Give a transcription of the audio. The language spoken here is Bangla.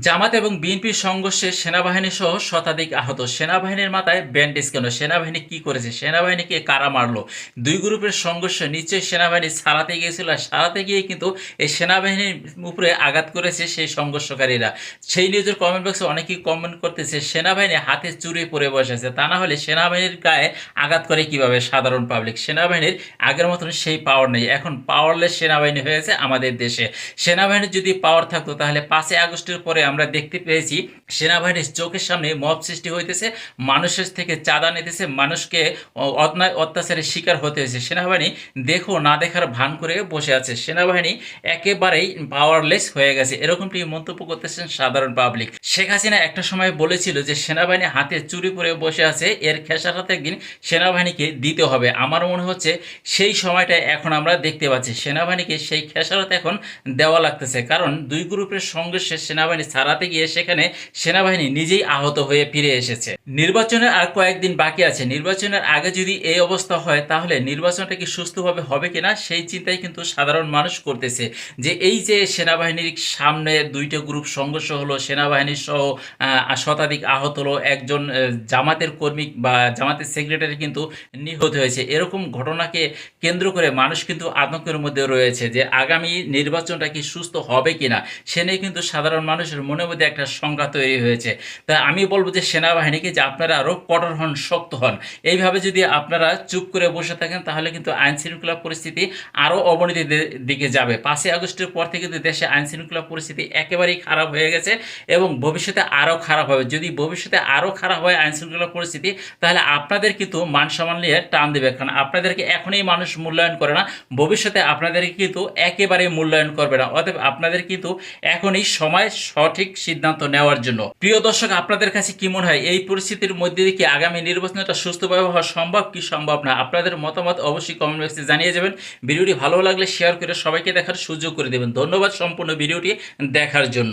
জামাত এবং বিএনপির সংঘর্ষে সেনাবাহিনী সহ শতাধিক আহত। সেনাবাহিনীর মাথায় ব্যান্ডেজ কেন? সেনাবাহিনী কি করেছে? সেনাবাহিনীকে কারা মারলো? দুই গ্রুপের সংঘর্ষ নিশ্চয়ই সেনাবাহিনী সারাতে গিয়েছিল আর সারাতে গিয়ে কিন্তু এই সেনাবাহিনীর উপরে আঘাত করেছে সেই সংঘর্ষকারীরা। সেই নিউজের কমেন্ট বক্সে অনেকেই কমেন্ট করতেছে, সেনাবাহিনী হাতে চুরি পরে বসেছে। তা না হলে সেনাবাহিনীর গায়ে আঘাত করে কীভাবে সাধারণ পাবলিক সেনাবাহিনীর আগের মতন সেই পাওয়ার নেই। এখন পাওয়ারলেস সেনাবাহিনী হয়েছে আমাদের দেশে। সেনাবাহিনীর যদি পাওয়ার থাকতো তাহলে পাঁচই আগস্টের পরে আমরা দেখতে পেয়েছি, সেনাবাহিনীর চোখের সামনে মব সৃষ্টি হইতেছে, মানুষের থেকে চাঁদা নিতেছে, মানুষকে অ- অন্যায় অত্যাচারের শিকার হতে হয়েছে। সেনাবাহিনী দেখো না দেখার ভান করে বসে আছে। সেনাবাহিনী একেবারেই পাওয়ারলেস হয়ে গেছে। এরকমটি মন্তব্য করতেছেন সাধারণ পাবলিক শেখ হাসিনা একটা সময় বলেছিল যে, সেনাবাহিনী হাতে চুরি পরে বসে আছে, এর খেসারত একদিন সেনাবাহিনীকে দিতে হবে। আমার মনে হচ্ছে সেই সময়টা এখন আমরা দেখতে পাচ্ছি। সেনাবাহিনীকে সেই খেসারত এখন দেওয়া লাগতেছে। কারণ দুই গ্রুপের সংঘর্ষে সেনাবাহিনী ছাড়াতে গিয়ে সেখানে সেনাবাহিনী নিজেই আহত হয়ে ফিরে এসেছে। নির্বাচনের আর কয়েকদিন বাকি আছে। নির্বাচনের আগে যদি এই অবস্থা হয়, তাহলে নির্বাচনটা কি সুস্থভাবে হবে কিনা সেই চিন্তাই কিন্তু সাধারণ মানুষ করতেছে। যে এই যে সেনাবাহিনীর সামনে দুইটা গ্রুপ সংঘর্ষ হলো সেনাবাহিনীর সহ শতাধিক আহত হলো, একজন জামাতের কর্মী বা জামাতের সেক্রেটারি কিন্তু নিহত হয়েছে। এরকম ঘটনাকে কেন্দ্র করে মানুষ কিন্তু আতঙ্কের মধ্যে রয়েছে যে আগামী নির্বাচনটা কি সুস্থ হবে কিনা, সে নিয়ে কিন্তু সাধারণ মানুষের মনের মধ্যে একটা সংখ্যা তৈরি হয়েছে। তা আমি বলব যে সেনাবাহিনীকে যে আপনারা আরও কঠোর হন, শক্ত হন। এইভাবে যদি আপনারা চুপ করে বসে থাকেন, তাহলে কিন্তু আইন শৃঙ্খলা পরিস্থিতি আরও অবনতির দিকে যাবে। পাঁচই আগস্টের পর থেকে কিন্তু দেশে আইন শৃঙ্খলা পরিস্থিতি একেবারেই খারাপ হয়ে গেছে এবং ভবিষ্যতে আরও খারাপ হবে। যদি ভবিষ্যতে আরও খারাপ হয় আইন শৃঙ্খলা পরিস্থিতি, তাহলে আপনাদের কিন্তু মান সম্মান নিয়ে টান দেবে। কারণ আপনাদেরকে এখনই মানুষ মূল্যায়ন করে না, ভবিষ্যতে আপনাদেরকে কিন্তু একেবারে মূল্যায়ন করবে না। অতএব আপনাদের কিন্তু এখনই সময় সঠিক সিদ্ধান্ত নেওয়ার জন্য। প্রিয় দর্শক, আপনাদের কাছে কি মনে হয়, এই পরিস্থিতির মধ্যে দিয়ে কি আগামী নির্বাচনটা সুস্থভাবে হওয়া সম্ভব কি সম্ভব না? আপনাদের মতামত অবশ্যই কমেন্ট বক্সে জানিয়ে যাবেন। ভিডিওটি ভালো লাগলে শেয়ার করে সবাইকে দেখার সুযোগ করে দেবেন। ধন্যবাদ সম্পূর্ণ ভিডিওটি দেখার জন্য।